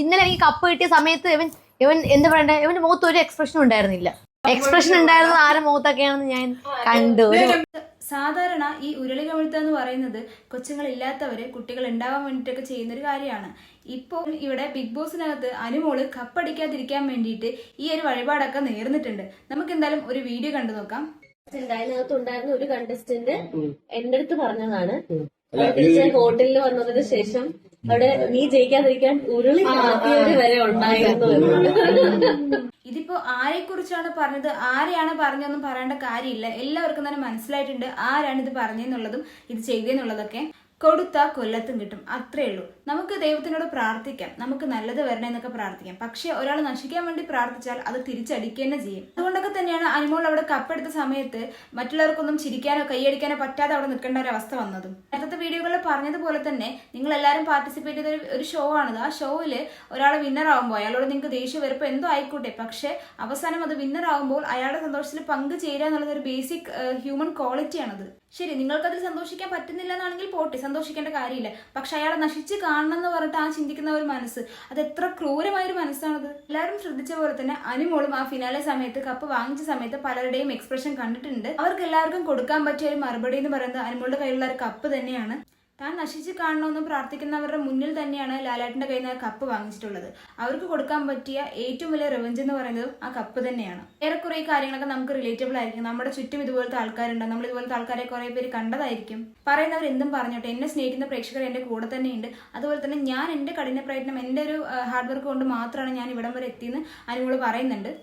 ഇന്നലെ എനിക്ക് കപ്പ് കിട്ടിയ സമയത്ത് ഇവൻ ഇവൻ എന്താ പറയണ്ട? ഇവന്റെ മുഖത്ത് ഒരു എക്സ്പ്രഷനും ഉണ്ടായിരുന്നില്ല. എക്സ്പ്രഷൻ ഉണ്ടായിരുന്നത് ആരെ മുഖത്തൊക്കെയാണെന്ന് ഞാൻ കണ്ടു. സാധാരണ ഈ ഉരുളി കമിഴ്ത്ത എന്ന് പറയുന്നത് കൊച്ചുങ്ങളില്ലാത്തവര് കുട്ടികൾ ഉണ്ടാവാൻ വേണ്ടിയിട്ടൊക്കെ ചെയ്യുന്ന ഒരു കാര്യമാണ്. ഇപ്പോൾ ഇവിടെ ബിഗ് ബോസിനകത്ത് അനുമോൾ കപ്പടിക്കാതിരിക്കാൻ വേണ്ടിയിട്ട് ഈ ഒരു വഴിപാടൊക്കെ നേർന്നിട്ടുണ്ട്. നമുക്ക് എന്തായാലും ഒരു വീഡിയോ കണ്ടു നോക്കാം. അതിനകത്ത് ഉണ്ടായിരുന്ന ഒരു കണ്ടസ്റ്റന്റ് എന്റെ അടുത്ത് പറഞ്ഞതാണ്. ഹോട്ടലിൽ വന്നതിന് ശേഷം അവിടെ നീ ജയിക്കാതിരിക്കാൻ ഉരുളി വരെ ഉണ്ടായിരുന്നു എന്ന്. ഇതിപ്പോ ആരെ കുറിച്ചാണ് പറഞ്ഞത്? ആരെയാണ് പറഞ്ഞതെന്നും പറയേണ്ട കാര്യമില്ല. എല്ലാവർക്കും തന്നെ മനസ്സിലായിട്ടുണ്ട് ആരാണ് ഇത് പറഞ്ഞെന്നുള്ളതും ഇത് ചെയ്തെന്നുള്ളതൊക്കെ കൊടുത്ത കൊല്ലത്തും കിട്ടും. അത്രേ ഉള്ളൂ. നമുക്ക് ദൈവത്തിനോട് പ്രാർത്ഥിക്കാം. നമുക്ക് നല്ലത് വരണേ എന്നൊക്കെ പ്രാർത്ഥിക്കാം. പക്ഷേ ഒരാൾ നശിക്കാൻ വേണ്ടി പ്രാർത്ഥിച്ചാൽ അത് തിരിച്ചടിക്കുക തന്നെ ചെയ്യും. അതുകൊണ്ടൊക്കെ തന്നെയാണ് അനുമോൾ അവിടെ കപ്പെടുത്ത സമയത്ത് മറ്റുള്ളവർക്കൊന്നും ചിരിക്കാനോ കൈയടിക്കാനോ പറ്റാതെ അവിടെ നിൽക്കേണ്ട ഒരു അവസ്ഥ വന്നതും. നേരത്തെ വീഡിയോകളിൽ പറഞ്ഞതുപോലെ തന്നെ നിങ്ങൾ എല്ലാവരും പാർട്ടിസിപ്പേറ്റ് ചെയ്ത ഒരു ഷോ ആണത്. ആ ഷോയിൽ ഒരാൾ വിന്നർ ആകുമ്പോൾ അയാളോട് നിങ്ങൾക്ക് ദേഷ്യം വരുമ്പോൾ എന്തോ ആയിക്കോട്ടെ. പക്ഷേ അവസാനം അത് വിന്നർ ആകുമ്പോൾ അയാളുടെ സന്തോഷത്തിൽ പങ്ക് ചേരുക എന്നുള്ളത് ഒരു ബേസിക് ഹ്യൂമൻ ക്വാളിറ്റിയാണത് ശരി നിങ്ങൾക്കതിൽ സന്തോഷിക്കാൻ പറ്റുന്നില്ല എന്നാണെങ്കിൽ പോട്ടെ. സന്തോഷിക്കേണ്ട കാര്യമില്ല. പക്ഷെ അയാളെ നശിച്ച് കാണണം എന്ന് പറഞ്ഞിട്ട് ആ ചിന്തിക്കുന്ന ഒരു മനസ്സ്. അത് എത്ര ക്രൂരമായ ഒരു മനസ്സാണത്. എല്ലാവരും ശ്രദ്ധിച്ച പോലെ തന്നെ അനുമോളും ആ ഫിനാലെ സമയത്ത് കപ്പ് വാങ്ങിച്ച സമയത്ത് പലരുടെയും എക്സ്പ്രഷൻ കണ്ടിട്ടുണ്ട്. അവർക്ക് എല്ലാവർക്കും കൊടുക്കാൻ പറ്റിയ ഒരു മറുപടി എന്ന് പറയുന്നത് അനുമോളുടെ കയ്യിലുള്ള ഒരു കപ്പ് തന്നെയാണ്. താൻ നശിച്ച് കാണണമെന്ന് പ്രാർത്ഥിക്കുന്നവരുടെ മുന്നിൽ തന്നെയാണ് ലാലാട്ടിന്റെ കയ്യിൽ നിന്ന് കപ്പ് വാങ്ങിച്ചിട്ടുള്ളത്. അവർക്ക് കൊടുക്കാൻ പറ്റിയ ഏറ്റവും വലിയ റിവഞ്ച് എന്ന് പറയുന്നത് ആ കപ്പ് തന്നെയാണ്. ഏറെക്കുറെ കാര്യങ്ങളൊക്കെ നമുക്ക് റിലേറ്റബിൾ ആയിരിക്കും. നമ്മുടെ ചുറ്റും ഇതുപോലത്തെ ആൾക്കാരുണ്ട്. നമ്മൾ ഇതുപോലത്തെ ആൾക്കാരെ കുറെ പേര് കണ്ടതായിരിക്കും. പറയുന്നവർ എന്തും പറഞ്ഞോട്ടെ. എന്നെ സ്നേഹിക്കുന്ന പ്രേക്ഷകർ എന്റെ കൂടെ തന്നെയുണ്ട്. അതുപോലെ തന്നെ ഞാൻ എന്റെ കഠിന പ്രയത്നം എന്റെ ഒരു ഹാർഡ് വർക്ക് കൊണ്ട് മാത്രമാണ് ഞാൻ ഇവിടം വരെ എത്തിയെന്ന് അനുകൂൾ പറയുന്നുണ്ട്.